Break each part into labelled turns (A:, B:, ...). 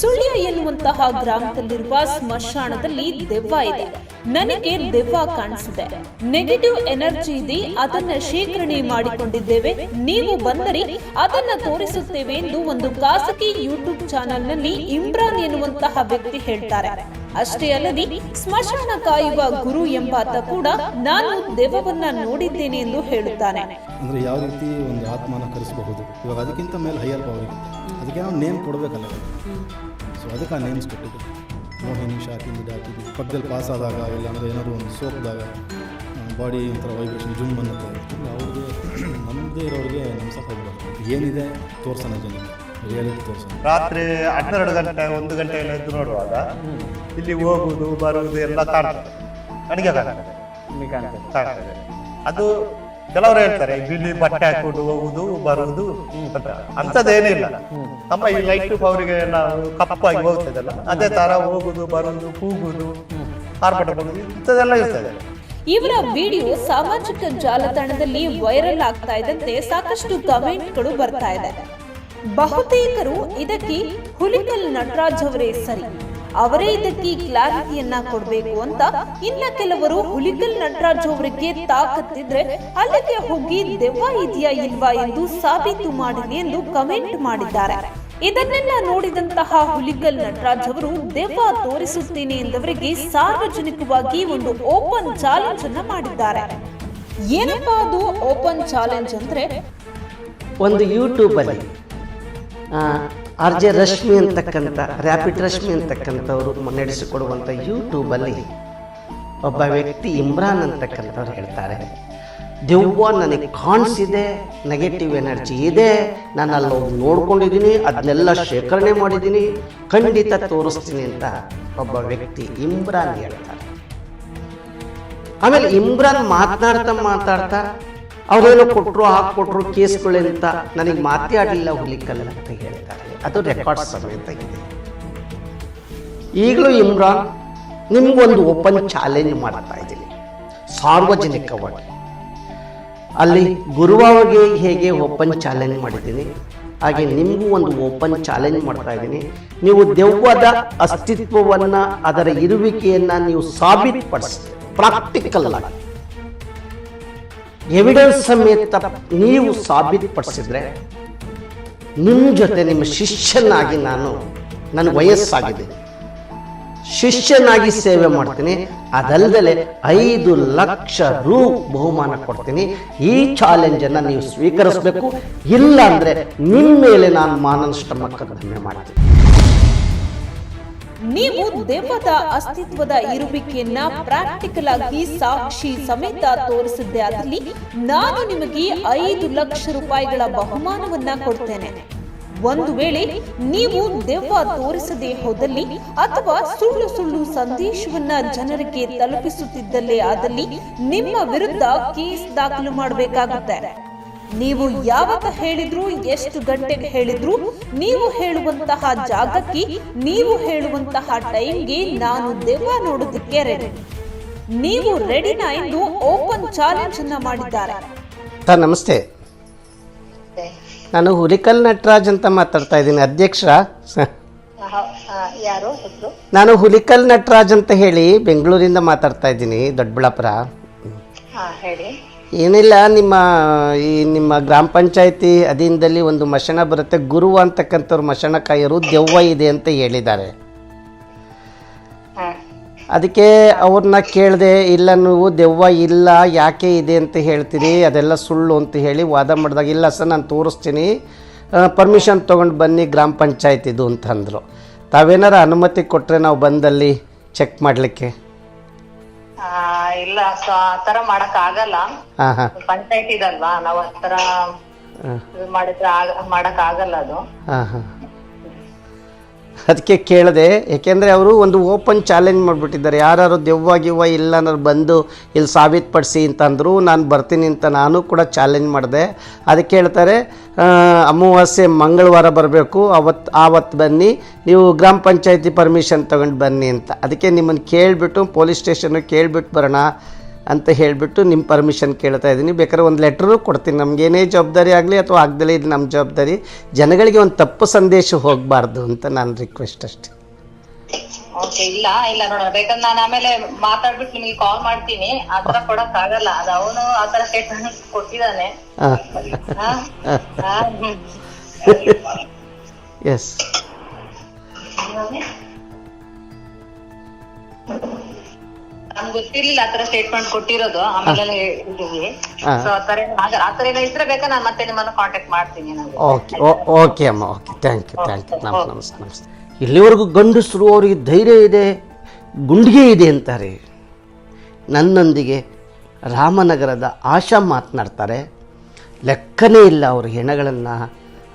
A: ಸುಳ್ಯ ಎನ್ನುವಂತಹ ಗ್ರಾಮದಲ್ಲಿರುವ ಸ್ಮಶಾನದಲ್ಲಿ ದೆವ್ವ ಇದೆ. ನನಗೆ ದೆವ್ವ ಕಾಣಿಸಿದೆ. ನೆಗೆಟಿವ್ ಎನರ್ಜಿ ಇದೆ. ಅದನ್ನ ಶೇಖರಣೆ ಮಾಡಿಕೊಂಡಿದ್ದೇವೆ. ನೀವು ಬಂದರೆ ಅದನ್ನ ತೋರಿಸುತ್ತೇವೆ ಎಂದು ಒಂದು ಖಾಸಗಿ ಯೂಟ್ಯೂಬ್ ಚಾನೆಲ್ನಲ್ಲಿ ಇಮ್ರಾನ್ ಎನ್ನುವಂತಹ ವ್ಯಕ್ತಿ ಹೇಳ್ತಾರೆ. ಅಷ್ಟೇ ಅಲ್ಲದೆ, ಸ್ಮಶಾನ ಕಾಯುವ ಗುರು ಎಂಬಾತ ಕೂಡ ನಾನು ದೆವ್ವವನ್ನ ನೋಡಿದ್ದೇನೆ ಎಂದು ಹೇಳುತ್ತಾನೆ.
B: ಅಂದ್ರೆ ಯಾವ ರೀತಿ ಒಂದು ಆತ್ಮನ ಕರೆಸಬಹುದು? ಇವಾಗ ಅದಕ್ಕಿಂತ ಮೇಲೆ ಹೈಯರ್ ಪವರ್ ಅದಕ್ಕೆ ನಾವು ನೇಮ್ ಕೊಡಬೇಕಲ್ಲ. ಸೊ ಅದಕ್ಕೆ ಆ ನೇಮ್ಸ್ ಕೊಟ್ಟಿದ್ದು. ಮೋಹಿನಿ, ಶಾಕಿಂದ ಡಾಕಿದ್ದು ಪಕ್ಕದಲ್ಲಿ ಪಾಸ್ ಆದಾಗ ಇಲ್ಲ ಅಂದರೆ ಏನಾದರೂ ಒಂದು ಸೋಪ್ದಾಗ ಬಾಡಿ ಒಂಥರ ವೈಬ್ರೇಷನ್ ಜುಮ್ ಅನ್ನತ್ತೆ ಅವ್ರಿಗೆ ನಮ್ಮದೇ ಇರೋರಿಗೆ ನಮ್ಮ ಸಹ ಏನಿದೆ, ತೋರ್ಸೋಣ ತೋರ್ಸೋಣ
C: ರಾತ್ರಿ ಹನ್ನೆರಡು ಗಂಟೆ ಒಂದು ಗಂಟೆ ಎಲ್ಲ ಎದ್ದು ನೋಡುವಾಗ ಇಲ್ಲಿ ಹೋಗುದು ಬರುವುದು ಎಲ್ಲ ತಾಣಿಗೆ ನನಗೆ ಅದು ಕೆಲವರು ಹೇಳ್ತಾರೆ ಬಿಳಿ ಬಟ್ಟೆ ಹಾಕೊಂಡು ಹೋಗುದು ಬರುವುದು. ಅಂತ ಅಂಥದ್ದೇನಿಲ್ಲ. ನಮ್ಮ ಈ ಲೈಟ್ ಅವರಿಗೆ ನಾವು ಕಪ್ಪಾಗಿ ಹೋಗ್ತದಲ್ಲ ಅದೇ ತರ ಹೋಗುದು ಬರುವುದು ಕೂಗುದು ಕಾರ್ಪಟ ಬರುವುದು ಇಂಥದ್ದೆಲ್ಲ ಇರ್ತದೆ.
A: ಇವರ ವಿಡಿಯೋ ಸಾಮಾಜಿಕ ಜಾಲತಾಣದಲ್ಲಿ ವೈರಲ್ ಆಗ್ತಾ ಇದ್ದಂತೆ ಸಾಕಷ್ಟು ಕಮೆಂಟ್ಗಳು ಬರ್ತಾ ಇದೆ. ಬಹುತೇಕರು ಇದಕ್ಕೆ ಹುಲಿಕಲ್ ನಟರಾಜ್ ಅವರೇ ಸರಿ. ಅವರೇ ಇದಕ್ಕೆ ಕ್ಲಾರಿಟಿಯನ್ನ ಕೊಡಬೇಕು ಅಂತ ಇನ್ನ ಕೆಲವರು ಹುಲಿಕಲ್ ನಟರಾಜ್ ಅವರಿಗೆ ತಾಕತ್ತಿದ್ರೆ ಅಲ್ಲಿಗೆ ಹೋಗಿ ದೆವ್ವ ಇದೆಯಾ ಇಲ್ವಾ ಎಂದು ಸಾಬೀತು ಮಾಡಲಿ ಎಂದು ಕಮೆಂಟ್ ಮಾಡಿದ್ದಾರೆ. ಇದನ್ನೆಲ್ಲ ನೋಡಿದಂತಹ ಹುಲಿಗಲ್ ನಟರಾಜ್ ಅವರು ದೆವ್ವ ತೋರಿಸುತ್ತೇನೆ ಎಂದವರಿಗೆ ಸಾರ್ವಜನಿಕವಾಗಿ ಒಂದು ಓಪನ್ ಚಾಲೆಂಜ್ ಅನ್ನ ಮಾಡಿದ್ದಾರೆ. ಏನಪ್ಪಾ ಅದು ಓಪನ್ ಚಾಲೆಂಜ್ ಅಂದ್ರೆ?
D: ಒಂದು ಯೂಟ್ಯೂಬಲ್ಲಿ ಆರ್ ಜೆ ರಶ್ಮಿ ಅಂತಕ್ಕಂಥ ರ್ಯಾಪಿಡ್ ರಶ್ಮಿ ಅಂತಕ್ಕಂಥವ್ರು ನಡೆಸಿಕೊಡುವಂಥ ಯೂಟ್ಯೂಬಲ್ಲಿ ಒಬ್ಬ ವ್ಯಕ್ತಿ ಇಮ್ರಾನ್ ಅಂತಕ್ಕಂಥವ್ರು ಹೇಳ್ತಾರೆ, ದೆವ್ವ ನನಗೆ ಕಾಣಿಸಿದೆ ನೆಗೆಟಿವ್ ಎನರ್ಜಿ ಇದೆ ನಾನು ಅಲ್ಲಿ ಹೋಗಿ ನೋಡ್ಕೊಂಡಿದ್ದೀನಿ ಅದನ್ನೆಲ್ಲ ಶೇಖರಣೆ ಮಾಡಿದ್ದೀನಿ ಖಂಡಿತ ತೋರಿಸ್ತೀನಿ ಅಂತ ಒಬ್ಬ ವ್ಯಕ್ತಿ ಇಮ್ರಾನ್ ಹೇಳ್ತಾರೆ. ಆಮೇಲೆ ಇಮ್ರಾನ್ ಮಾತನಾಡ್ತಾ ಮಾತಾಡ್ತಾ ಅವ್ರೇನೋ ಕೊಟ್ಟರು ಹಾಕ್ಕೊಟ್ರು ಕೇಸ್ಗಳು ಅಂತ. ನನಗೆ ಮಾತಾಡಲಿಲ್ಲ ಹುಲಿಕಲ್ಲ ಅಂತ ಹೇಳ್ತಾರೆ. ಅದು ರೆಕಾರ್ಡ್ ಸಮೇತ ಇದೆ. ಈಗಲೂ ಇಮ್ರಾನ್ ನಿಮ್ಗೊಂದು ಓಪನ್ ಚಾಲೆಂಜ್ ಮಾಡ್ತಾ ಇದ್ದೀನಿ. ಸಾರ್ವಜನಿಕವಾಗಿ. ಅಲ್ಲಿ ಗುರುವಾಗೆ ಹೇಗೆ ಓಪನ್ ಚಾಲೆಂಜ್ ಮಾಡಿದ್ದೀನಿ, ಹಾಗೆ ನಿಮಗೂ ಒಂದು ಓಪನ್ ಚಾಲೆಂಜ್ ಮಾಡ್ತಾ ಇದ್ದೀನಿ. ನೀವು ದೆವ್ವದ ಅಸ್ತಿತ್ವವನ್ನು, ಅದರ ಇರುವಿಕೆಯನ್ನು ನೀವು ಸಾಬೀತುಪಡಿಸಿ ಪ್ರಾಕ್ಟಿಕಲ್ ಆಗಿ. ಎವಿಡೆನ್ಸ್ ಸಮೇತ ನೀವು ಸಾಬೀತುಪಡಿಸಿದ್ರೆ ನಿಮ್ಮ ಜೊತೆ ನಿಮ್ಮ ಶಿಷ್ಯನಾಗಿ ನಾನು, ನನ್ನ ವಯಸ್ಸಾಗಿದೆ. ಶಿಷ್ಯನಾಗಿ ಸೇವೆ ಮಾಡ್ತೀನಿ. ಅದಲ್ಲದೆ ಐದು ಲಕ್ಷ ರೂ ಬಹುಮಾನ ಕೊಡ್ತೀನಿ. ಈ ಚಾಲೆಂಜನ್ನು ನೀವು ಸ್ವೀಕರಿಸಬೇಕು. ಇಲ್ಲ ಅಂದರೆ ನಿಮ್ಮ ಮೇಲೆ ನಾನು ಮಾನನಷ್ಟ ಮೊಕದ್ದಮೆ ಮಾಡ್ತೀನಿ.
A: ನೀವು ದೆವ್ವದ ಅಸ್ತಿತ್ವದ ಇರುವಿಕೆಯನ್ನ ಪ್ರಾಕ್ಟಿಕಲ್ ಆಗಿ ಸಾಕ್ಷಿ ಸಮೇತ ತೋರಿಸಿದ್ದೆ ಆದಲ್ಲಿ ನಾನು ನಿಮಗೆ ಐದು ಲಕ್ಷ ರೂಪಾಯಿಗಳ ಬಹುಮಾನವನ್ನ ಕೊಡ್ತೇನೆ. ಒಂದು ವೇಳೆ ನೀವು ದೆವ್ವ ತೋರಿಸದೆ ಹೋದಲ್ಲಿ ಅಥವಾ ಸುಳ್ಳು ಸುಳ್ಳು ಸಂದೇಶವನ್ನ ಜನರಿಗೆ ತಲುಪಿಸುತ್ತಿದ್ದಲ್ಲೇ ಆದಲ್ಲಿ ನಿಮ್ಮ ವಿರುದ್ಧ ಕೇಸ್ ದಾಖಲು ಮಾಡಬೇಕಾಗುತ್ತೆ. ನೀವು ಯಾವಾಗ ಹೇಳಿದ್ರು ಎಷ್ಟು ಗಂಟೆಗೆ ಹೇಳಿದ್ರು ನೀವು ಹೇಳುವಂತಹ ಜಾಗಕ್ಕೆ ನೀವು ಹೇಳುವಂತಹ ಟೈಮ್ಗೆ ನಾನು ದೆವ್ವ ನೋಡೋದಕ್ಕೆ ರೆಡಿ ನೀವು ರೆಡಿನಾ ಎಂದು ಓಪನ್ ಚಾಲೆಂಜ್ ಅನ್ನ ಮಾಡಿದ್ದಾರೆ.
D: ಸರ್ ನಮಸ್ತೆ. ನಾನು ಹುಲಿಕಲ್ ನಟರಾಜ್ ಅಂತ ಮಾತಾಡ್ತಾ ಇದ್ದೀನಿ. ಅಧ್ಯಕ್ಷ. ಸ-
E: ಹ- ಆ, ಯಾರು ಹೆಸರು
D: ನಾನು ಹುಲಿಕಲ್ ನಟರಾಜ್ ಅಂತ ಹೇಳಿ ಬೆಂಗಳೂರಿಂದ ಮಾತಾಡ್ತಾ ಇದ್ದೀನಿ ದೊಡ್ಡಬಳ್ಳಾಪುರ.
E: ಹಾ ಹೇಳಿ.
D: ಏನಿಲ್ಲ, ನಿಮ್ಮ ಈ ನಿಮ್ಮ ಗ್ರಾಮ ಪಂಚಾಯತಿ ಅಧೀನದಲ್ಲಿ ಒಂದು ಮಶಾನ ಬರುತ್ತೆ. ಗುರು ಅಂತಕ್ಕಂಥವ್ರು ಮಶಾನ ಕಾಯರು ದೆವ್ವ ಇದೆ ಅಂತ ಹೇಳಿದ್ದಾರೆ. ಅದಕ್ಕೆ ಅವ್ರನ್ನ ಕೇಳಿದೆ, ಇಲ್ಲ ನೀವು ದೆವ್ವ ಇಲ್ಲ, ಯಾಕೆ ಇದೆ ಅಂತ ಹೇಳ್ತೀರಿ, ಅದೆಲ್ಲ ಸುಳ್ಳು ಅಂತ ಹೇಳಿ ವಾದ ಮಾಡಿದಾಗ, ಇಲ್ಲ ಸರ್, ನಾನು ತೋರಿಸ್ತೀನಿ. ಪರ್ಮಿಷನ್ ತೊಗೊಂಡು ಬನ್ನಿ ಗ್ರಾಮ ಪಂಚಾಯತಿದು ಅಂತಂದರು ತಾವೇನಾರ ಅನುಮತಿ ಕೊಟ್ಟರೆ ನಾವು ಬಂದಲ್ಲಿ ಚೆಕ್ ಮಾಡಲಿಕ್ಕೆ?
E: ಆ, ಇಲ್ಲ ಸೊ ಆತರ ಮಾಡಕ್ ಆಗಲ್ಲ.
D: ಹಾಂ ಹಾಂ.
E: ಪಂಚಾಯತ್ ಇದಲ್ವಾ? ನಾವ್ ಆತರ ತರ ಇದು ಮಾಡಿದ್ರೆ ಆಗ- ಮಾಡಕ್ ಆಗಲ್ಲ ಅದು.
D: ಹಾಂ ಹಾಂ. ಅದಕ್ಕೆ ಕೇಳಿದೆ, ಏಕೆಂದರೆ ಅವರು ಒಂದು ಓಪನ್ ಚಾಲೆಂಜ್ ಮಾಡಿಬಿಟ್ಟಿದ್ದಾರೆ. ಯಾರು ದೆವ್ವ ಗಿವ್ವ ಇಲ್ಲ ಅನ್ನೋರು ಬಂದು ಇಲ್ಲಿ ಸಾಬೀತುಪಡಿಸಿ ಅಂತಂದರು ನಾನು ಬರ್ತೀನಿ ಅಂತ ನಾನು ಕೂಡ ಚಾಲೆಂಜ್ ಮಾಡಿದೆ. ಅದಕ್ಕೆ ಹೇಳ್ತಾರೆ ಅಮಾವಾಸ್ಯೆ ಮಂಗಳವಾರ ಬರಬೇಕು. ಅವತ್ತು ಆವತ್ತು ಬನ್ನಿ. ನೀವು ಗ್ರಾಮ ಪಂಚಾಯತಿ ಪರ್ಮಿಷನ್ ತಗೊಂಡು ಬನ್ನಿ ಅಂತ. ಅದಕ್ಕೆ ನಿಮ್ಮನ್ನು ಕೇಳಿಬಿಟ್ಟು, ಪೊಲೀಸ್ ಸ್ಟೇಷನ್ಗೆ ಕೇಳಿಬಿಟ್ಟು ಬರೋಣ. ಅಂತ ಹೇಳಿಬಿಟ್ಟು ನಿಮ್ಮ ಪರ್ಮಿಷನ್ ಕೇಳ್ತಾ ಇದ್ದೀನಿ ಬೇಕಾದ್ರೆ ಒಂದು ಲೆಟ್ರೂ ಕೊಡ್ತೀನಿ. ನಮಗೇನೇ ಜವಾಬ್ದಾರಿ ಆಗಲಿ ಅಥವಾ ಆಗದಲೇ ಇದು ನಮ್ಮ ಜವಾಬ್ದಾರಿ. ಜನಗಳಿಗೆ ಒಂದು ತಪ್ಪು ಸಂದೇಶ ಹೋಗಬಾರ್ದು ಅಂತ ನಾನು ರಿಕ್ವೆಸ್ಟ್ ಅಷ್ಟೆ.
E: ಓಕೆ ಇಲ್ಲ ಇಲ್ಲ ನೋಡೋಣ. ಬೇಕಂದ್ರೆ ನಾನು ಆಮೇಲೆ ಮಾತಾಡ್ಬಿಟ್ಟು ನಿಮಗೆ ಕಾಲ್ ಮಾಡ್ತೀನಿ. ಆತರ ಕೊಡಕ್ ಆಗಲ್ಲ. ಅದು ಅವನು ಆ ಸ್ಟೇಟ್ಮೆಂಟ್ ಕೊಟ್ಟಿದ್ದಾನೆ.
D: ಎಸ್
E: ಗೊತ್ತಿರ್ಲಿಲ್ಲ ಆತರ ಸ್ಟೇಟ್ಮೆಂಟ್ ಕೊಟ್ಟಿರೋದು. ಆಮೇಲೆ ಹೇಳಿದೀವಿ. ಸೊ ಆತರ ಆತರ ಏನೋ ಇದ್ರೆ ಬೇಕಾ? ನಾನು ಮತ್ತೆ ನಿಮ್ಮನ್ನ ಕಾಂಟ್ಯಾಕ್ಟ್ ಮಾಡ್ತೀನಿ ನನಗೆ
D: ಓಕೆ ಓಕೆ ಅಮ್ಮ okay thank you thank you ನಮಸ್ತೆ ನಮಸ್ತೆ ನಮಸ್ತೆ. ಇಲ್ಲಿವರೆಗೂ ಗಂಡಸರು ಅವರಿಗೆ ಧೈರ್ಯ ಇದೆ ಗುಂಡಿಗೆ ಇದೆ ಅಂತಾರೆ. ನನ್ನೊಂದಿಗೆ ರಾಮನಗರದ ಆಶಾ ಮಾತನಾಡ್ತಾರೆ. ಲೆಕ್ಕನೇ ಇಲ್ಲ ಅವ್ರ ಹೆಣಗಳನ್ನು.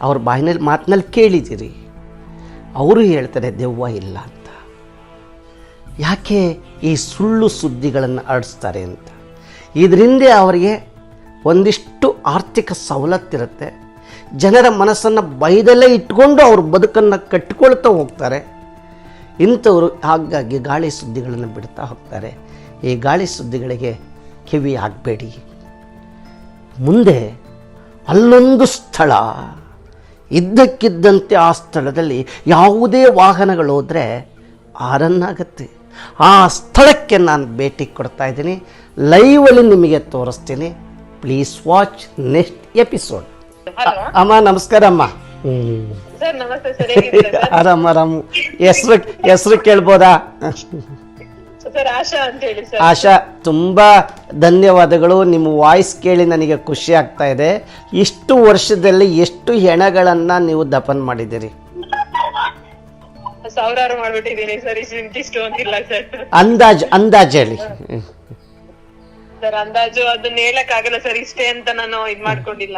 D: ಅವ್ರ ಬಾಯಿನಲ್ಲಿ ಮಾತಿನಲ್ಲಿ ಕೇಳಿದ್ದೀರಿ. ಅವರು ಹೇಳ್ತಾರೆ ದೆವ್ವ ಇಲ್ಲ ಅಂತ. ಯಾಕೆ ಈ ಸುಳ್ಳು ಸುದ್ದಿಗಳನ್ನು ಆಡಿಸ್ತಾರೆ ಅಂತ? ಇದರಿಂದ ಅವರಿಗೆ ಒಂದಿಷ್ಟು ಆರ್ಥಿಕ ಸವಲತ್ತಿರುತ್ತೆ ಜನರ ಮನಸ್ಸನ್ನು ಬೈದಲ್ಲೇ ಇಟ್ಕೊಂಡು ಅವ್ರ ಬದುಕನ್ನು ಕಟ್ಟಿಕೊಳ್ತಾ ಹೋಗ್ತಾರೆ. ಇಂಥವರು ಹಾಗಾಗಿ ಗಾಳಿ ಸುದ್ದಿಗಳನ್ನು ಬಿಡ್ತಾ ಹೋಗ್ತಾರೆ. ಈ ಗಾಳಿ ಸುದ್ದಿಗಳಿಗೆ ಕಿವಿ ಆಗಬೇಡಿ ಮುಂದೆ ಅಲ್ಲೊಂದು ಸ್ಥಳ. ಇದ್ದಕ್ಕಿದ್ದಂತೆ ಆ ಸ್ಥಳದಲ್ಲಿ ಯಾವುದೇ ವಾಹನಗಳು ಹೋದರೆ ಆರನ್ನಾಗತ್ತೆ ಆ ಸ್ಥಳಕ್ಕೆ ನಾನು ಭೇಟಿ ಕೊಡ್ತಾ ಇದ್ದೀನಿ. ಲೈವಲ್ಲಿ ನಿಮಗೆ ತೋರಿಸ್ತೀನಿ. ಪ್ಲೀಸ್ ವಾಚ್ ನೆಕ್ಸ್ಟ್ ಎಪಿಸೋಡ್ ಅಮ್ಮ ನಮಸ್ಕಾರ ಅಮ್ಮ. ಆರಾಮ್ ಆರಾಮ್ ಹೆಸ್ರು ಹೆಸ್ರು ಕೇಳ್ಬೋದಾ?
F: ಆಶಾ
D: ತುಂಬ ಧನ್ಯವಾದಗಳು. ನಿಮ್ಮ ವಾಯ್ಸ್ ಕೇಳಿ ನನಗೆ ಖುಷಿ ಆಗ್ತಾ ಇದೆ. ಇಷ್ಟು ವರ್ಷದಲ್ಲಿ ಎಷ್ಟು ಹೆಣಗಳನ್ನು ನೀವು ದಫನ್ ಮಾಡಿದ್ದೀರಿ?
F: ಸಾವಿರಾರು ಮಾಡ್ಬಿಟ್ಟಿದೀನಿ ಸರ್ ಇಂತಿಷ್ಟು ಅಂತಿಲ್ಲ ಸರ್.
D: ಅಂದಾಜ್ ಅಂದಾಜ್ ಹೇಳಿ.
F: ಸರ್ ಅಂದಾಜು ಅದನ್ನ ಹೇಳಕ್ ಆಗಲ್ಲ ಸರ್ ಇಷ್ಟೇ ಅಂತ ನಾನು ಇದ್ ಮಾಡ್ಕೊಂಡಿಲ್ಲ.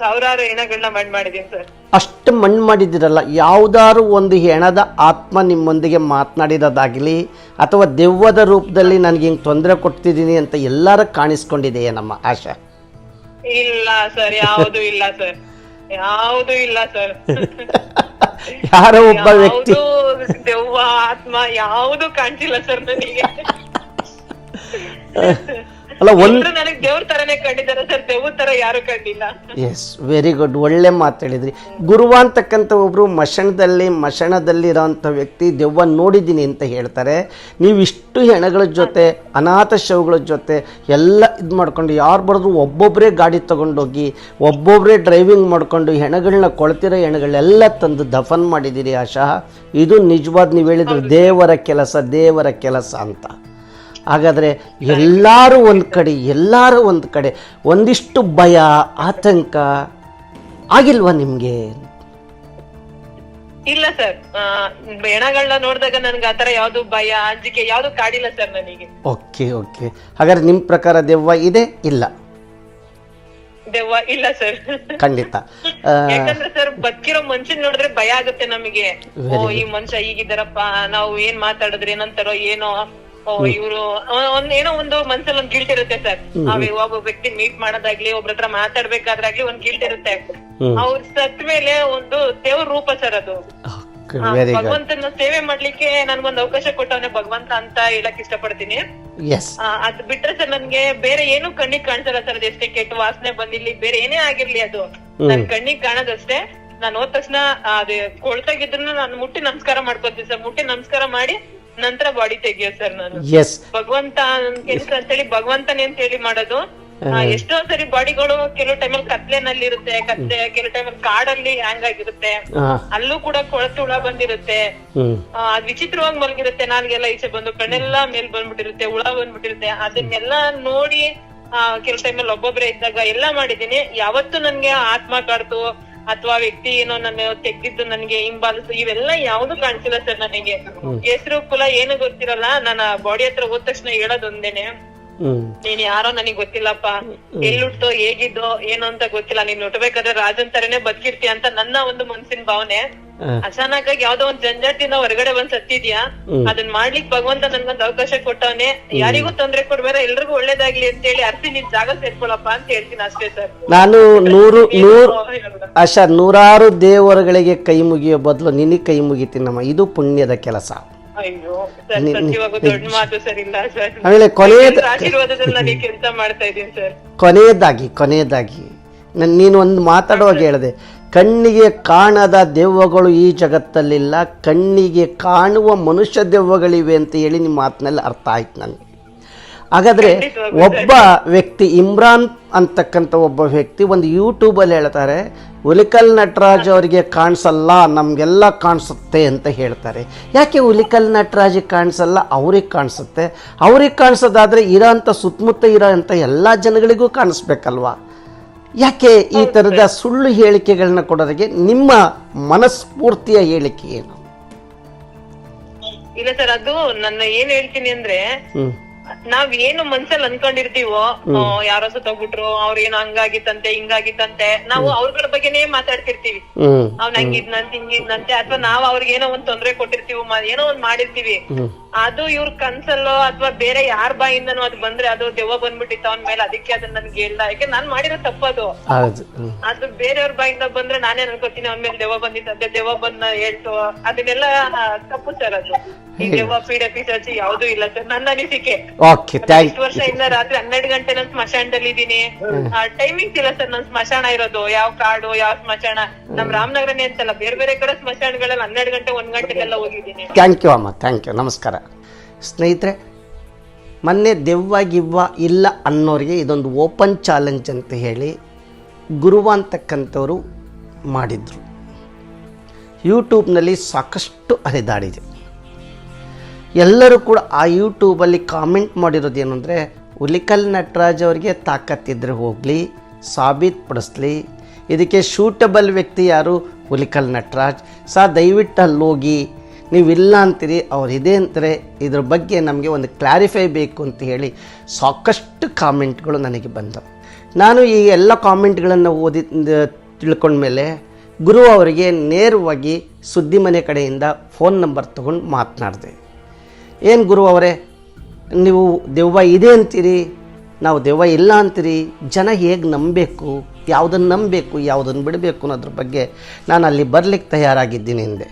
F: ಸಾವಿರಾರು ಹೆಣಗಳನ್ನ ಮಣ್ಣು ಮಾಡಿದೀನಿ ಸರ್.
D: ಅಷ್ಟು ಮಣ್ಣು ಮಾಡಿದಿರಲ್ಲ ಯಾವ್ದಾರು ಒಂದು ಹೆಣದ ಆತ್ಮ ನಿಮ್ಮೊಂದಿಗೆ ಮಾತನಾಡಿರೋದಾಗಲಿ ಅಥವಾ ದೆವ್ವದ ರೂಪದಲ್ಲಿ ನನಗೆ ಹಿಂಗೆ ತೊಂದರೆ ಕೊಡ್ತಿದ್ದೀನಿ ಅಂತ ಎಲ್ಲಾರು ಕಾಣಿಸ್ಕೊಂಡಿದೆಯೇ ನಮ್ಮ ಆಶಾ?
F: ಇಲ್ಲ ಸರ್ ಯಾವುದು ಇಲ್ಲ ಸರ್. ಯಾವುದು ಇಲ್ಲ ಸರ್.
D: ಯಾರೋ ಒಬ್ಬ ವ್ಯಕ್ತಿ.
F: ದೆವ್ವ ಆತ್ಮ ಯಾವುದು ಕಾಣ್ತಿಲ್ಲ ಸರ್ ನನಗೆ
D: ಅಲ್ಲ ಒಂದು
F: ಎಲ್ರು ನನಗ್ ದೇವ್ರ ತರನೇ ಕಂಡಿದ್ದಾರೆ ಸರ್ ದೆವ್ವ ತರ ಯಾರು ಕಂಡಿಲ್ಲ.
D: ಎಸ್ ವೆರಿ ಗುಡ್ ಒಳ್ಳೆ ಮಾತು ಹೇಳಿದ್ರಿ. ಗುರುವ ಅಂತಕ್ಕಂಥ ಒಬ್ಬರು ಮಶಣದಲ್ಲಿ ಮಶಣದಲ್ಲಿ ಇರೋಂಥ ವ್ಯಕ್ತಿ ದೆವ್ವ ನೋಡಿದ್ದೀನಿ ಅಂತ ಹೇಳ್ತಾರೆ. ನೀವು ಇಷ್ಟು ಹೆಣಗಳ ಜೊತೆ ಅನಾಥ ಶವಗಳ ಜೊತೆ ಎಲ್ಲ ಇದು ಮಾಡ್ಕೊಂಡು ಯಾರು ಬರೆದ್ರು ಒಬ್ಬೊಬ್ಬರೇ ಗಾಡಿ ತೊಗೊಂಡೋಗಿ ಒಬ್ಬೊಬ್ಬರೇ ಡ್ರೈವಿಂಗ್ ಮಾಡ್ಕೊಂಡು ಹೆಣಗಳನ್ನ ಕೊಳ್ತಿರೋ ಹೆಣಗಳೆಲ್ಲ ತಂದು ದಫನ್ ಮಾಡಿದ್ದೀರಿ ಆಶಾ. ಇದು ನಿಜವಾದ ನೀವು ಹೇಳಿದ್ರು ದೇವರ ಕೆಲಸ ದೇವರ ಕೆಲಸ ಅಂತ. ಹಾಗಾದರೆ ಎಲ್ಲರೂ ಒಂದು ಕಡೆ ಎಲ್ಲರೂ ಒಂದು ಕಡೆ ಒಂದಿಷ್ಟು ಭಯ ಆತಂಕ ಆಗಿಲ್ವಾ ನಿಮಗೆ?
F: ಇಲ್ಲ ಸರ್. ಹೆಣಗಳನ್ನ ನೋಡಿದಾಗ ನನ್ಗೆ ಆತರ ಯಾವ್ದು ಭಯ ಅಂಜಿಕೆ ಯಾವ್ದು ಕಾಡಿಲ್ಲ ಸರ್ ನನಗೆ.
D: Okay okay. ಹಾಗಾದ್ರೆ ನಿಮ್ಮ ಪ್ರಕಾರ ದೆವ್ವ ಇದೆ ಇಲ್ಲ?
F: ದೆವ್ವ ಇಲ್ಲ ಸರ್.
D: ಖಂಡಿತ.
F: ಯಾಕಂದ್ರೆ ಸರ್ ಬದುಕಿರೋ ಮನುಷ್ಯನ್ ನೋಡಿದ್ರೆ ಭಯ ಆಗುತ್ತೆ ನಮಗೆ. ಓ ಈ ಮನುಷ್ಯ ಹೀಗಿದ್ದಾರಪ್ಪ ನಾವು ಏನ್ ಮಾತಾಡಿದ್ರೆ ಏನಂತಾರೋ ಏನೋ ಇವ್ರು ಒಂದ್ ಏನೋ ಒಂದು ಮನ್ಸಲ್ಲಿ ಒಂದ್ ಗಿಲ್ಟ್ ಇರುತ್ತೆ ಸರ್. ಒಬ್ಬ ವ್ಯಕ್ತಿ ಮೀಟ್ ಮಾಡೋದಾಗ್ಲಿ ಒಬ್ರ ಹತ್ರ ಮಾತಾಡ್ಬೇಕಾದ್ರಾಗ್ಲಿ ಒಂದ್ ಗಿಲ್ಟ್ ಇರುತ್ತೆ. ಅವ್ರ ಸತ್ ಮೇಲೆ ಒಂದು ದೇವ್ರ ರೂಪ ಸರ್ ಅದು. ಭಗವಂತನ ಸೇವೆ ಮಾಡ್ಲಿಕ್ಕೆ ನನ್ಗೊಂದ್ ಅವಕಾಶ ಕೊಟ್ಟವನೇ ಭಗವಂತ ಅಂತ ಹೇಳಕ್ ಇಷ್ಟಪಡ್ತೀನಿ. ಅದ್ ಬಿಟ್ರೆ ಸರ್ ನನ್ಗೆ ಬೇರೆ ಏನು ಕಣ್ಣಿಗೆ ಕಾಣ್ಸಲ್ಲ ಸರ್ ಅದೆಷ್ಟೇ ಕೆಟ್ಟ ವಾಸನೆ ಬಂದಿರ್ಲಿ ಬೇರೆ ಏನೇ ಆಗಿರ್ಲಿ ಅದು. ನನ್ ಕಣ್ಣಿಗೆ ಕಾಣೋದಷ್ಟೇ. ನಾನು ಹೋದ ತಕ್ಷಣ ಅದೇ ಕೊಳ್ತಾಗಿದ್ರು ನಾನು ಮುಟ್ಟಿ ನಮಸ್ಕಾರ ಮಾಡ್ಕೊತೀನಿ ಸರ್. ಮುಟ್ಟಿ ನಮಸ್ಕಾರ ಮಾಡಿ ನಂತರ ಬಾಡಿ ತೆಗಿಯೋ ಸರ್ ನಾನು.
D: ಎಸ್
F: ಭಗವಂತ ನನ್ ಹೇಳಿ ಅಂತೇಳಿ ಭಗವಂತನೇ ಅಂತ ಹೇಳಿ ಮಾಡೋದು. ಆ, ಎಷ್ಟೋ ಸರಿ ಬಾಡಿಗಳು ಕೆಲವು ಟೈಮಲ್ಲಿ ಕತ್ಲೆನಲ್ಲಿ ಇರುತ್ತೆ ಕತ್ಲೆ ಕೆಲವು ಟೈಮಲ್ಲಿ ಕಾಡಲ್ಲಿ ಹ್ಯಾಂಗ್ ಆಗಿರುತ್ತೆ.
D: ಹಾಂ.
F: ಅಲ್ಲೂ ಕೂಡ ಕೊಳತು ಹುಳ ಬಂದಿರುತ್ತೆ.
D: ಹ್ಞೂ
F: ಆ, ಅದ್ ವಿಚಿತ್ರವಾಗಿ ಮಲಗಿರುತ್ತೆ ನಾಲ್ಗೆಲ್ಲ ಈಚೆ ಬಂದು ಕಣ್ಣೆಲ್ಲ ಮೇಲ್ ಬಂದ್ಬಿಟ್ಟಿರುತ್ತೆ ಹುಳ ಬಂದ್ಬಿಟ್ಟಿರುತ್ತೆ. ಅದನ್ನೆಲ್ಲ ನೋಡಿ ಆ ಕೆಲವು ಟೈಮಲ್ಲಿ ಒಬ್ಬೊಬ್ರೆ ಇದ್ದಾಗ ಎಲ್ಲಾ ಮಾಡಿದೀನಿ ಯಾವತ್ತು ನನ್ಗೆ ಆತ್ಮ ಕಾಡ್ತು ಅಥವಾ ವ್ಯಕ್ತಿ ಏನೋ ನನ್ನ ತೆಗ್ದಿದ್ದು ನನ್ಗೆ ಹಿಂಬಾಲಿಸು ಇವೆಲ್ಲ ಯಾವ್ದು ಕಾಣಿಸಿಲ್ಲ ಸರ್ ನನಗೆ. ಹೆಸರು ಕುಲ ಏನು ಗೊತ್ತಿರಲ್ಲ ನನ್ನ ಬಾಡಿ ಹತ್ರ ಹೋದ ತಕ್ಷಣ ಹೇಳೋದೊಂದೇನೆ. ನೀನ್ ಯಾರೋ ನನಗ್ ಗೊತ್ತಿಲ್ಲಪ್ಪ. ಎಲ್ಲುಟ್ಟೋ ಹೇಗಿದ್ದೋ ಏನು ಅಂತ ಗೊತ್ತಿಲ್ಲ. ನೀನ್ ಹುಟ್ಟಬೇಕಾದ್ರೆ ರಾಜನ್ ತರನೇ ಬದುಕಿರ್ತೀಯ ಅಂತ ನನ್ನ ಒಂದು ಮನ್ಸಿನ ಭಾವನೆ. ಅಚಾನಕ್ ಆಗಿ ಯಾವ್ದೋ ಒಂದ್ ಜಂಜಾಟಿಂದ ಹೊರಗಡೆ ಬಂದ್ ಸತ್ತಿದ್ಯಾ? ಅದನ್ ಮಾಡ್ಲಿಕ್ ಭಗವಂತ ನನ್ಗೊಂದ್ ಅವಕಾಶ ಕೊಟ್ಟವನೇ. ಯಾರಿಗೂ ತೊಂದ್ರೆ ಕೊಡ್ಬೇಡ ಎಲ್ರಿಗೂ ಒಳ್ಳೇದಾಗ್ಲಿ ಅಂತ ಹೇಳಿ ಅರ್ಸಿ ನಿನ್ ಜಾಗ ಸೇರ್ಕೊಳಪ್ಪ ಅಂತ ಹೇಳ್ತೀನಿ ಅಷ್ಟೇ ಸರ್.
D: ನಾನು ನೂರು ನೂರು ಅಶಾ ನೂರಾರು ದೇವರುಗಳಿಗೆ ಕೈ ಮುಗಿಯೋ ಬದಲು ನಿನಗೆ ಕೈ ಮುಗಿತೀನಮ್ಮ ಇದು ಪುಣ್ಯದ ಕೆಲಸ.
F: ಅಯ್ಯೋ ಸರ್
D: ನಿ- ನಿ-
F: ಸತ್ಯವಾಗೂ ದೊಡ್ಡ ಮಾತು ಸರ್ ಇಲ್ಲ ಸರ್.
D: ಆಮೇಲೆ ಕೊನೆಯದ
F: ನಿಮ್ರ ಆಶೀರ್ವಾದದಲ್ಲಿ ನಾನು ಈ ಕೆಲಸ ಮಾಡ್ತಾ ಇದ್ದೀನಿ ಸರ್.
D: ಕೊನೆಯದಾಗಿ ಕೊನೆಯದಾಗಿ ನಾನು ನೀನು ಒಂದು ಮಾತಾಡುವಾಗ ಹೇಳಿದೆ ಕಣ್ಣಿಗೆ ಕಾಣದ ದೆವ್ವಗಳು ಈ ಜಗತ್ತಲ್ಲಿಲ್ಲ ಕಣ್ಣಿಗೆ ಕಾಣುವ ಮನುಷ್ಯ ದೆವ್ವಗಳಿವೆ ಅಂತ ಹೇಳಿ ನಿಮ್ಮ ಮಾತಿನಲ್ಲಿ ಅರ್ಥ ಆಯ್ತು ನನಗೆ ಹಾಗಾದರೆ ಒಬ್ಬ ವ್ಯಕ್ತಿ ಇಮ್ರಾನ್ ಅಂತಕ್ಕಂಥ ಒಬ್ಬ ವ್ಯಕ್ತಿ ಒಂದು ಯೂಟ್ಯೂಬಲ್ಲಿ ಹೇಳ್ತಾರೆ ಹುಲಿಕಲ್ ನಟರಾಜ್ ಅವರಿಗೆ ಕಾಣಿಸಲ್ಲ ನಮಗೆಲ್ಲ ಕಾಣಿಸುತ್ತೆ ಅಂತ ಹೇಳ್ತಾರೆ. ಯಾಕೆ ಹುಲಿಕಲ್ ನಟರಾಜಿಗೆ ಕಾಣಿಸಲ್ಲ? ಅವ್ರಿಗೆ ಕಾಣಿಸುತ್ತೆ. ಅವ್ರಿಗೆ ಕಾಣಿಸೋದಾದರೆ ಇರೋ ಅಂಥ ಸುತ್ತಮುತ್ತ ಇರೋ ಅಂಥ ಎಲ್ಲ ಜನಗಳಿಗೂ ಕಾಣಿಸ್ಬೇಕಲ್ವಾ? ಯಾಕೆ ಈ ಥರದ ಸುಳ್ಳು ಹೇಳಿಕೆಗಳನ್ನ ಕೊಡೋದಕ್ಕೆ ನಿಮ್ಮ ಮನಸ್ಫೂರ್ತಿಯ ಹೇಳಿಕೆ ಏನು?
F: ಇಲ್ಲ ಸರ್ ಅದು ನನ್ನ ಏನ್ ಹೇಳ್ತೀನಿ ಅಂದ್ರೆ ನಾವ್ ಏನು ಮನ್ಸಲ್ಲಿ ಅನ್ಕೊಂಡಿರ್ತೀವೋ ಯಾರೋ ಸತ್ತೋಗ್ಬಿಟ್ರು ಅವ್ರೇನೋ ಹಂಗಾಗಿತ್ತಂತೆ ಹಿಂಗಾಗಿತ್ತಂತೆ ನಾವು ಅವ್ರಗಳ ಬಗ್ಗೆನೇ ಮಾತಾಡ್ತಿರ್ತೀವಿ. ಅವ್ನ ಹಂಗಿದ್ನಂತೆ ಹಿಂಗಿದ್ನಂತೆ ಅಥವಾ ನಾವ್ ಅವ್ರಿಗೆ ಏನೋ ಒಂದ್ ತೊಂದ್ರೆ ಕೊಟ್ಟಿರ್ತೀವಿ ಏನೋ ಒಂದ್ ಮಾಡಿರ್ತೀವಿ. ಅದು ಇವ್ರ ಕನ್ಸಲ್ಲೋ ಅಥವಾ ಬೇರೆ ಯಾರ ಬಾಯಿಂದನೋ ಅದು ಬಂದ್ರೆ ಅದು ದೆವ್ವ ಬಂದ್ಬಿಟ್ಟಿತ್ತು ಅವನ ಮೇಲೆ ಅದಕ್ಕೆ ಅದನ್ನ ನನ್ಗೆ ಹೇಳ್ದ. ಯಾಕೆ ನಾನ್ ಮಾಡಿರೋ ತಪ್ಪದು. ಅದು ಬೇರೆಯವ್ರ ಬಾಯಿಂದ ಬಂದ್ರೆ ನಾನೇ ಅನ್ಕೋತೀನಿ ಅವನ್ ಮೇಲೆ ದೆವ್ವ ಬಂದಿದ್ದಂತೆ ದೆವ್ವ ಬಂದ ಹೇಳ್ತು. ಅದನ್ನೆಲ್ಲ ತಪ್ಪು ಸರ್ ಅದು. ಈ ದೆವ್ವ ಪೀಡ ಪಿಸಾಚಿ ಯಾವ್ದು ಇಲ್ಲ ಸರ್ ನನ್ನ ಅನಿಸಿಕೆ. ಇಷ್ಟು ವರ್ಷ ಇಂದ ರಾತ್ರಿ ಹನ್ನೆರಡು ಗಂಟೆ ನಾನು ಸ್ಮಶಾನದಲ್ಲಿ ಇದ್ದೀನಿ. ಟೈಮಿಂಗ್ಸ್ ಇಲ್ಲ ಸರ್ ನನ್ ಸ್ಮಶಾನ ಇರೋದು ಯಾವ ಕಾಡು ಯಾವ ಸ್ಮಶಾನ. ನಮ್ ರಾಮನಗರನೇ ಅಂತಲ್ಲ ಬೇರೆ ಬೇರೆ ಕಡೆ ಸ್ಮಶಾನಗಳಲ್ಲಿ ಹನ್ನೆರಡು ಗಂಟೆ ಒಂದ್ ಗಂಟೆಗೆಲ್ಲ ಹೋಗಿದ್ದೀನಿ.
D: ಥ್ಯಾಂಕ್ ಯು ಅಮ್ಮ ಥ್ಯಾಂಕ್ ಯು ನಮಸ್ಕಾರ. ಸ್ನೇಹಿತರೆ, ಮೊನ್ನೆ ದೆವ್ವ ಗಿವ್ವ ಇಲ್ಲ ಅನ್ನೋರಿಗೆ ಇದೊಂದು ಓಪನ್ ಚಾಲೆಂಜ್ ಅಂತ ಹೇಳಿ ಗುರುವ ಅಂತಕ್ಕಂಥವರು ಮಾಡಿದರು. ಯೂಟ್ಯೂಬ್ನಲ್ಲಿ ಸಾಕಷ್ಟು ಹರಿದಾಡಿದೆ ಎಲ್ಲರೂ ಕೂಡ ಆ ಯೂಟ್ಯೂಬಲ್ಲಿ ಕಾಮೆಂಟ್ ಮಾಡಿರೋದು ಏನು ಅಂದರೆ, ಹುಲಿಕಲ್ ನಟರಾಜ್ ಅವರಿಗೆ ತಾಕತ್ತಿದ್ರೆ ಹೋಗಲಿ ಸಾಬೀತುಪಡಿಸ್ಲಿ ಇದಕ್ಕೆ ಶೂಟಬಲ್ ವ್ಯಕ್ತಿ ಯಾರು? ಹುಲಿಕಲ್ ನಟರಾಜ್. ಸಹ ದಯವಿಟ್ಟು ಅಲ್ಲೋಗಿ ನೀವಿಲ್ಲ ಅಂತೀರಿ, ಅವ್ರು ಇದೆ ಅಂತಾರೆ, ಇದ್ರ ಬಗ್ಗೆ ನಮಗೆ ಒಂದು ಕ್ಲಾರಿಫೈ ಬೇಕು ಅಂತ ಹೇಳಿ ಸಾಕಷ್ಟು ಕಾಮೆಂಟ್ಗಳು ನನಗೆ ಬಂದವು. ನಾನು ಈ ಎಲ್ಲ ಕಾಮೆಂಟ್ಗಳನ್ನು ಓದಿ ತಿಳ್ಕೊಂಡ್ಮೇಲೆ ಗುರು ಅವರಿಗೆ ನೇರವಾಗಿ ಸುದ್ದಿ ಮನೆ ಕಡೆಯಿಂದ ಫೋನ್ ನಂಬರ್ ತೊಗೊಂಡು ಮಾತನಾಡಿದೆ. ಏನು ಗುರು ಅವರೇ, ನೀವು ದೆವ್ವ ಇದೆ ಅಂತೀರಿ, ನಾವು ದೆವ್ವ ಇಲ್ಲ ಅಂತೀರಿ, ಜನ ಹೇಗೆ ನಂಬಬೇಕು ಯಾವುದನ್ನು ನಂಬಬೇಕು ಯಾವುದನ್ನು ಬಿಡಬೇಕು ಅನ್ನೋದ್ರ ಬಗ್ಗೆ ನಾನು ಅಲ್ಲಿ ಬರಲಿಕ್ಕೆ ತಯಾರಾಗಿದ್ದೀನಿ ಎಂದೆ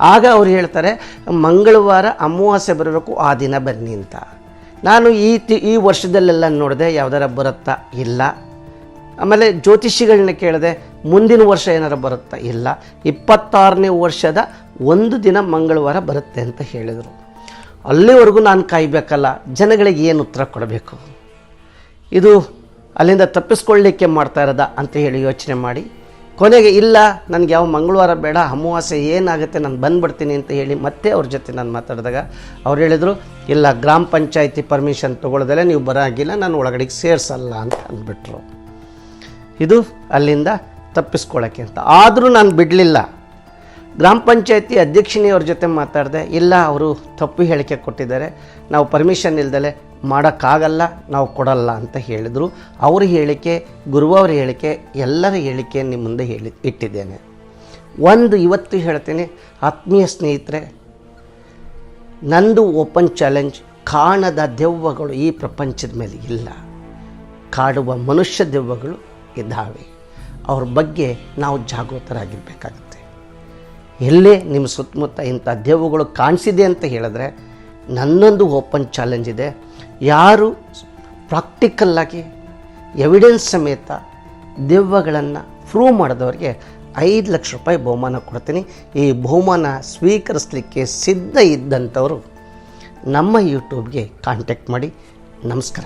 D: ಆಗ ಅವ್ರು ಹೇಳ್ತಾರೆ, ಮಂಗಳವಾರ ಅಮಾವಾಸ್ಯೆ ಬರಬೇಕು, ಆ ದಿನ ಬನ್ನಿ ಅಂತ. ನಾನು ಈ ತಿ, ಈ ವರ್ಷದಲ್ಲೆಲ್ಲ ನೋಡಿದೆ, ಯಾವ್ದಾರ ಬರುತ್ತಾ? ಇಲ್ಲ. ಆಮೇಲೆ ಜ್ಯೋತಿಷಿಗಳನ್ನ ಕೇಳಿದೆ, ಮುಂದಿನ ವರ್ಷ ಏನಾರು ಬರುತ್ತಾ? ಇಲ್ಲ. ಇಪ್ಪತ್ತಾರನೇ ವರ್ಷದ ಒಂದು ದಿನ ಮಂಗಳವಾರ ಬರುತ್ತೆ ಅಂತ ಹೇಳಿದರು. ಅಲ್ಲಿವರೆಗೂ ನಾನು ಕಾಯಬೇಕಲ್ಲ, ಜನಗಳಿಗೆ ಏನು ಉತ್ತರ ಕೊಡಬೇಕು? ಇದು ಅಲ್ಲಿಂದ ತಪ್ಪಿಸ್ಕೊಳ್ಳಿಕ್ಕೆ ಮಾಡ್ತಾ ಇರೋದ ಅಂತ ಹೇಳಿ ಯೋಚನೆ ಮಾಡಿ. ಕೊನೆಗೆ, ಇಲ್ಲ, ನನಗೆ ಯಾವ ಮಂಗಳವಾರ ಬೇಡ, ಅಮಾವಾಸ್ಯೆ ಏನಾಗುತ್ತೆ, ನಾನು ಬಂದ್ಬಿಡ್ತೀನಿ ಅಂತ ಹೇಳಿ ಮತ್ತೆ ಅವ್ರ ಜೊತೆ ನಾನು ಮಾತಾಡಿದಾಗ ಅವ್ರು ಹೇಳಿದರು, ಇಲ್ಲ, ಗ್ರಾಮ ಪಂಚಾಯತಿ ಪರ್ಮಿಷನ್ ತೊಗೊಳ್ದಲ್ಲೇ ನೀವು ಬರೋಂಗಿಲ್ಲ, ನಾನು ಒಳಗಡೆಗೆ ಸೇರಿಸಲ್ಲ ಅಂತ ಅಂದ್ಬಿಟ್ರು. ಇದು ಅಲ್ಲಿಂದ ತಪ್ಪಿಸ್ಕೊಳ್ಳೋಕ್ಕೆ ಅಂತ. ಆದರೂ ನಾನು ಬಿಡಲಿಲ್ಲ. ಗ್ರಾಮ ಪಂಚಾಯತಿ ಅಧ್ಯಕ್ಷಿಣಿಯವ್ರ ಜೊತೆ ಮಾತಾಡಿದೆ, ಇಲ್ಲ, ಅವರು ತಪ್ಪು ಹೇಳಿಕೆ ಕೊಟ್ಟಿದ್ದಾರೆ, ನಾವು ಪರ್ಮಿಷನ್ ಇಲ್ದಲೆ ಮಾಡೋಕ್ಕಾಗಲ್ಲ, ನಾವು ಕೊಡಲ್ಲ ಅಂತ ಹೇಳಿದರು. ಅವ್ರ ಹೇಳಿಕೆ, ಗುರುವವ್ರ ಹೇಳಿಕೆ, ಎಲ್ಲರ ಹೇಳಿಕೆ ನಿಮ್ಮ ಮುಂದೆ ಹೇಳಿ, ಇಟ್ಟಿದ್ದೇನೆ. ಒಂದು ಇವತ್ತು ಹೇಳ್ತೀನಿ, ಆತ್ಮೀಯ ಸ್ನೇಹಿತರೆ, ನಂದು ಓಪನ್ ಚಾಲೆಂಜ್, ಕಾಣದ ದೆವ್ವಗಳು ಈ ಪ್ರಪಂಚದ ಮೇಲೆ ಇಲ್ಲ. ಕಾಡುವ ಮನುಷ್ಯ ದೆವ್ವಗಳು ಇದ್ದಾವೆ. ಅವ್ರ ಬಗ್ಗೆ ನಾವು ಜಾಗೃತರಾಗಿರಬೇಕಾಗುತ್ತೆ. ಎಲ್ಲೇ ನಿಮ್ಮ ಸುತ್ತಮುತ್ತ ಇಂಥ ದೆವ್ವಗಳು ಕಾಣಿಸಿದೆ ಅಂತ ಹೇಳಿದ್ರೆ, ನನ್ನೊಂದು ಓಪನ್ ಚಾಲೆಂಜ್ ಇದೆ. ಯಾರು ಪ್ರಾಕ್ಟಿಕಲ್ಲಾಗಿ ಎವಿಡೆನ್ಸ್ ಸಮೇತ ದೆವ್ವಗಳನ್ನು ಪ್ರೂವ್ ಮಾಡಿದವರಿಗೆ ಐದು ಲಕ್ಷ ರೂಪಾಯಿ ಬಹುಮಾನ ಕೊಡ್ತೀನಿ. ಈ ಬಹುಮಾನ ಸ್ವೀಕರಿಸಲಿಕ್ಕೆ ಸಿದ್ಧ ಇದ್ದಂಥವರು ನಮ್ಮ ಯೂಟ್ಯೂಬ್ಗೆ ಕಾಂಟ್ಯಾಕ್ಟ್ ಮಾಡಿ. ನಮಸ್ಕಾರ.